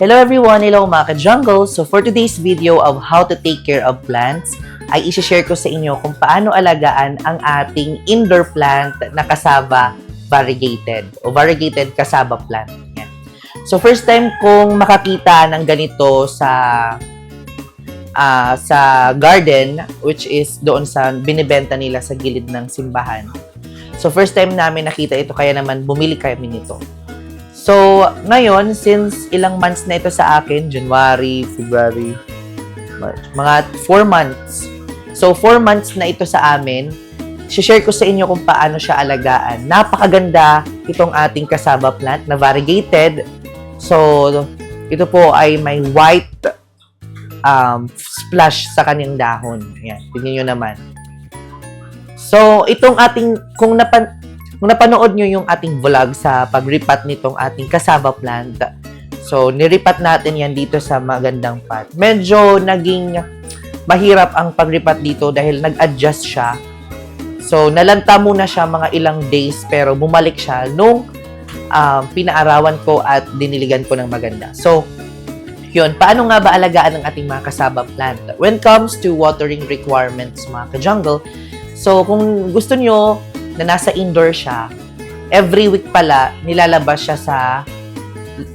Hello everyone! Hello mga ka-jungle! So for today's video of how to take care of plants, ay isi-share ko sa inyo kung paano alagaan ang ating indoor plant na kasaba variegated o variegated kasaba plant. So first time kong makakita ng ganito sa ah, sa garden which is doon sa binibenta nila sa gilid ng simbahan. So first time namin nakita ito kaya naman bumili kami nito. So, ngayon, since ilang months na ito sa akin, January, February, March, mga 4 months. So, 4 months na ito sa amin. share ko sa inyo kung paano siya alagaan. Napakaganda itong ating kasaba plant na variegated. So, ito po ay may white um, splash sa kanyang dahon. Ayan, tingnan nyo naman. So, itong ating, kung napan, kung napanood nyo yung ating vlog sa pagripat nitong ating kasaba plant, so niripat natin yan dito sa magandang pot. Medyo naging mahirap ang pagripat dito dahil nag-adjust siya. So nalanta muna siya mga ilang days pero bumalik siya nung um, pinaarawan ko at diniligan ko ng maganda. So, yun, paano nga ba alagaan ang ating mga kasaba plant? When comes to watering requirements, mga ka-jungle, so kung gusto nyo na nasa indoor siya, every week pala, nilalabas siya sa,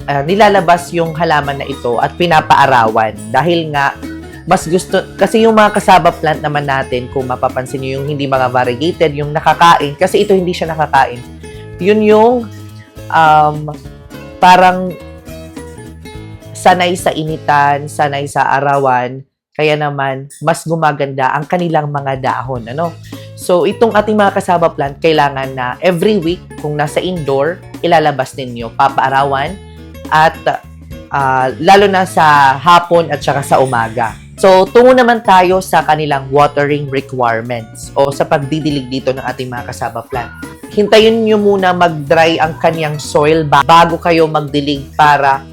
ah, nilalabas yung halaman na ito at pinapaarawan. Dahil nga, mas gusto, kasi yung mga kasaba plant naman natin, kung mapapansin nyo yung hindi mga variegated, yung nakakain, kasi ito hindi siya nakakain, yun yung um, parang sanay sa initan, sanay sa arawan, kaya naman, mas gumaganda ang kanilang mga dahon. Ano? So, itong ating mga kasaba plant, kailangan na every week, kung nasa indoor, ilalabas ninyo, papaarawan, at ah, lalo na sa hapon at saka sa umaga. So, tungo naman tayo sa kanilang watering requirements o sa pagdidilig dito ng ating mga kasaba plant. Hintayin nyo muna mag-dry ang kanyang soil ba- bago kayo magdilig para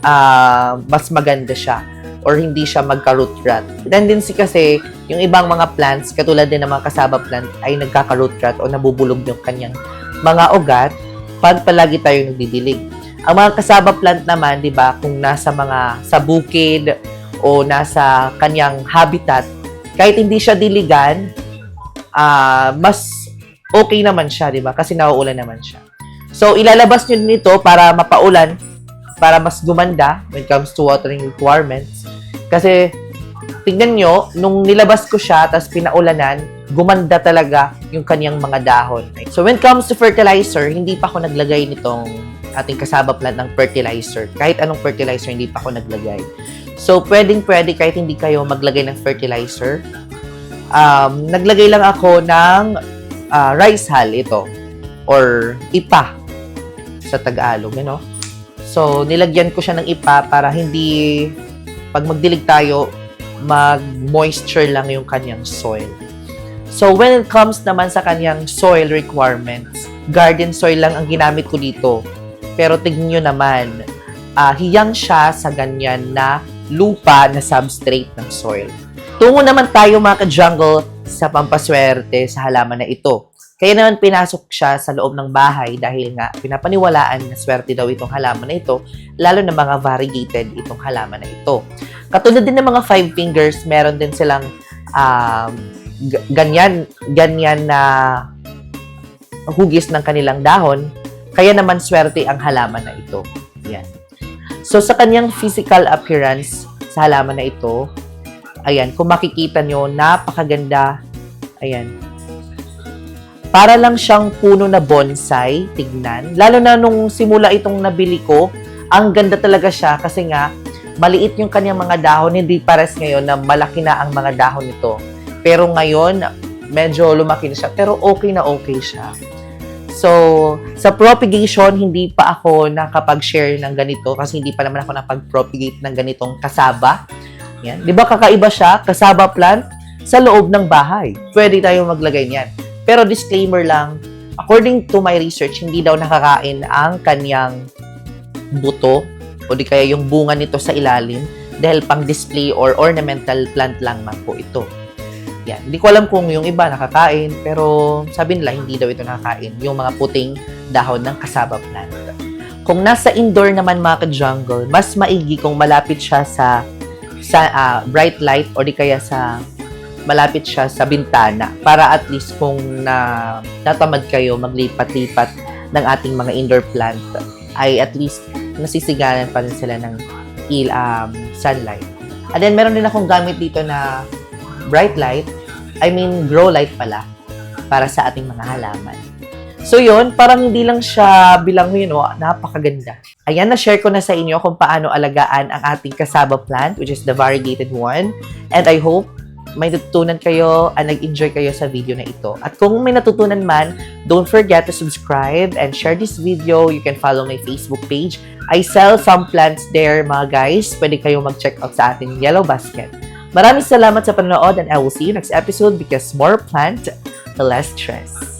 ah, mas maganda siya or hindi siya magka-root rot. Tendency kasi, yung ibang mga plants, katulad din ng mga kasaba plant, ay nagkaka-root rot o nabubulog yung kanyang mga ugat pag palagi tayo nagdidilig. Ang mga kasaba plant naman, di ba, kung nasa mga sa bukid o nasa kanyang habitat, kahit hindi siya diligan, ah, mas okay naman siya, di ba? Kasi nauulan naman siya. So, ilalabas nyo nito para mapaulan, para mas gumanda when it comes to watering requirements. Kasi, tignan nyo, nung nilabas ko siya, tapos pinaulanan, gumanda talaga yung kanyang mga dahon. So, when it comes to fertilizer, hindi pa ako naglagay nitong ating kasaba plant ng fertilizer. Kahit anong fertilizer, hindi pa ako naglagay. So, pwedeng pwede kahit hindi kayo maglagay ng fertilizer. Um, naglagay lang ako ng ah, rice hull ito or ipa sa Tagalog, you know? So, nilagyan ko siya ng ipa para hindi, pag magdilig tayo, mag-moisture lang yung kanyang soil. So, when it comes naman sa kanyang soil requirements, garden soil lang ang ginamit ko dito. Pero tignan nyo naman, ah, hiyang siya sa ganyan na lupa na substrate ng soil. Tungo naman tayo mga ka-jungle sa pampaswerte sa halaman na ito. Kaya naman pinasok siya sa loob ng bahay dahil nga pinapaniwalaan na swerte daw itong halaman na ito, lalo na mga variegated itong halaman na ito. Katulad din ng mga five fingers, meron din silang g- ganyan, ganyan na hugis ng kanilang dahon, kaya naman swerte ang halaman na ito. Yan. So, sa kanyang physical appearance sa halaman na ito, ayan, kung makikita nyo, napakaganda. Ayan. Para lang siyang puno na bonsai, tignan. Lalo na nung simula itong nabili ko, ang ganda talaga siya kasi nga, maliit yung kanyang mga dahon, hindi pares ngayon na malaki na ang mga dahon nito. Pero ngayon, medyo lumaki na siya. Pero okay na okay siya. So, sa propagation, hindi pa ako nakapag-share ng ganito kasi hindi pa naman ako nakapag-propagate ng ganitong kasaba. Yan. Di ba kakaiba siya, kasaba plant, sa loob ng bahay. Pwede tayong maglagay niyan. Pero disclaimer lang, according to my research, hindi daw nakakain ang kanyang buto o di kaya yung bunga nito sa ilalim dahil pang display or ornamental plant lang man po ito. Yan. Hindi ko alam kung yung iba nakakain, pero sabi nila hindi daw ito nakakain, yung mga puting dahon ng kasaba plant. Kung nasa indoor naman mga ka-jungle, mas maigi kung malapit siya sa sa ah, bright light or di kaya sa malapit siya sa bintana para at least kung na natamad kayo maglipat-lipat ng ating mga indoor plant ay at least nasisiganan pa rin sila ng il um, sunlight. And then meron din akong gamit dito na bright light, I mean grow light pala para sa ating mga halaman. So yun, parang hindi lang siya bilang yun, oh, napakaganda. Ayan, na-share ko na sa inyo kung paano alagaan ang ating kasaba plant, which is the variegated one. And I hope may natutunan kayo at nag-enjoy kayo sa video na ito. At kung may natutunan man, don't forget to subscribe and share this video. You can follow my Facebook page. I sell some plants there, mga guys. Pwede kayo mag-check out sa ating yellow basket. Maraming salamat sa panonood and I will see you next episode because more plant, the less stress.